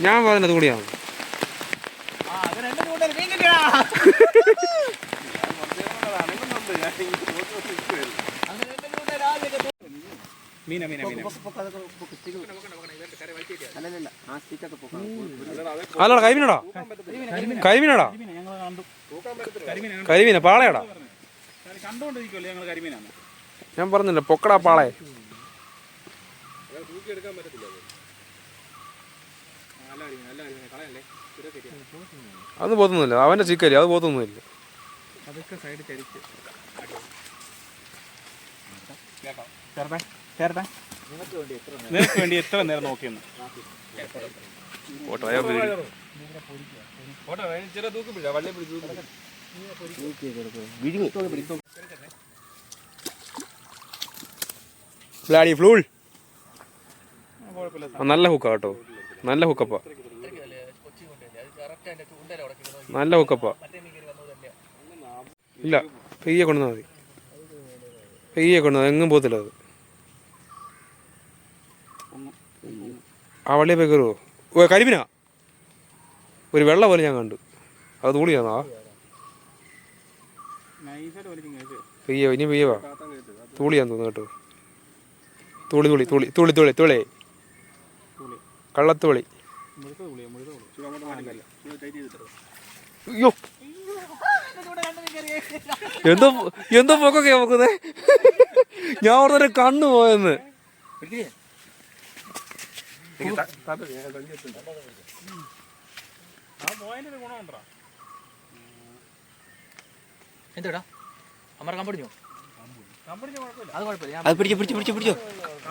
ഞാൻ പറഞ്ഞത് കൂടിയാണ് മീന മീന മീന. അല്ലടാ കരിമീനടാ. കരിമീനടാ. കരിമീന പാളയടാ. കണ്ടുകൊണ്ടിരിക്കുമല്ലേ ഞങ്ങൾ കരിമീനാണ് ഞാൻ പറഞ്ഞില്ല പൊക്കടാ പാളയെ. പറ്റത്തില്ല നല്ല കരിമീൻ കളയല്ലേ സ്ഥിരം ശരിയാണ് അത് പോത്തൊന്നുമില്ല. അവന്റെ ചിക്കരി അത് പോത്തൊന്നുമില്ല. അതൊക്കെ സൈഡ് നിനക്ക് വേണ്ടി എത്ര നേരം നോക്കിയെന്ന് ഫ്ലാഡി ഫ്ലൂൾ നല്ല ഹുക്ക കേട്ടോ. നല്ല ഹുക്കപ്പ നല്ല ഹുക്കപ്പ ഇല്ല പെയ്യെ കൊണ്ടുവന്നാൽ മതി. പെയ്യെ കൊണ്ടുവന്നാൽ എങ്ങും പോകത്തില്ല അത്. ആ വള്ളിയെ പോയി കയറുമോ ഓ കരിമിനാ? ഒരു വെള്ള പോലെ ഞാൻ കണ്ടു. അത് തൂളിയാണോ? പെയ്യോ ഇനി പെയ്യവാ തൂളിയാന്ന് തോന്നുന്നു കേട്ടോ. തൂളി തൂളി തൂളി തൂളി തൂളി തൂളി. തുളി അയ്യോ. എന്തോ എന്തോ പൊക്കൊക്കെ നോക്കുന്നേ ഞാൻ ഓർത്തൊരു കണ്ണു പോയെന്ന്. എന്തോടാ? അമ്മ കമ്പടിഞ്ഞോ? അത് കുഴപ്പമില്ല. ഞാൻ അത് പിടിച്ചു പിടിച്ചു പിടിച്ചു പിടിച്ചോ.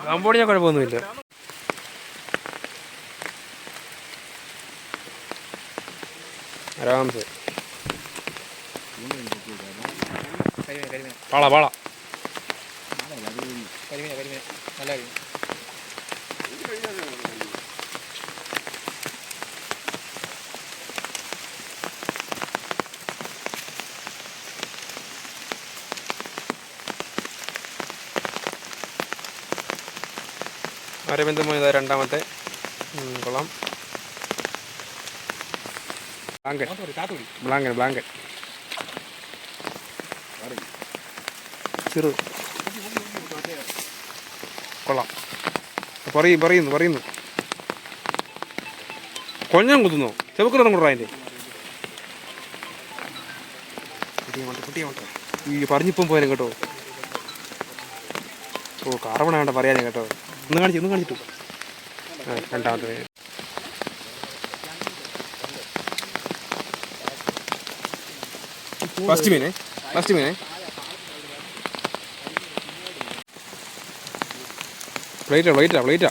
കമ്പോടിഞ്ഞ കുഴപ്പമൊന്നുമില്ല. കരിമീന കരിമീന പാള പാള. കരിമീന കരിമീന നല്ല കരിമീന അരബന്ധം ഇതാ രണ്ടാമത്തെ. കുളം കൊള്ളാം. കാത്തോടി ബ്ലാങ്കൻ ബ്ലാങ്കൻ ചെറു. കൊള്ളാം. പറയും പറയുന്നു പറയുന്നു കൊഞ്ഞം കുത്തുന്നു. ചെവക്കിടണം കൂടാ അതിന്റെ ഈ പറഞ്ഞിപ്പം പോയാലും കേട്ടോ. ഓ കാർബണ വേണ്ട പറയാനേ കേട്ടോ. ഒന്ന് കാണിച്ചു ഒന്ന് കാണിച്ചിട്ടു. രണ്ടാമത്തെ ഫസ്റ്റ് മീനെ ഫസ്റ്റ് മീനെ പ്ലേറ്റാ പ്ലേറ്റാ പ്ലേറ്റാ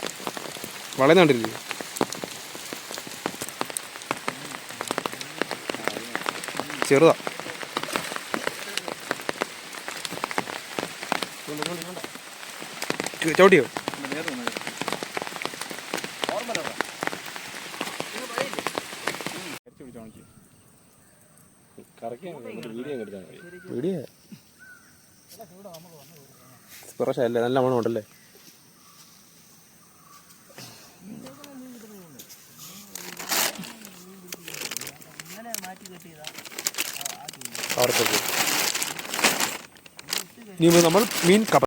വളയുന്നുണ്ടില്ലേ ചെറുതാ. ചു- ചവിട്ടിയോ? വീഡിയോ അല്ലേ നല്ല മണം ഉണ്ടല്ലേ? അവിടത്തേക്ക്. നമ്മൾ മീൻ കപ്പ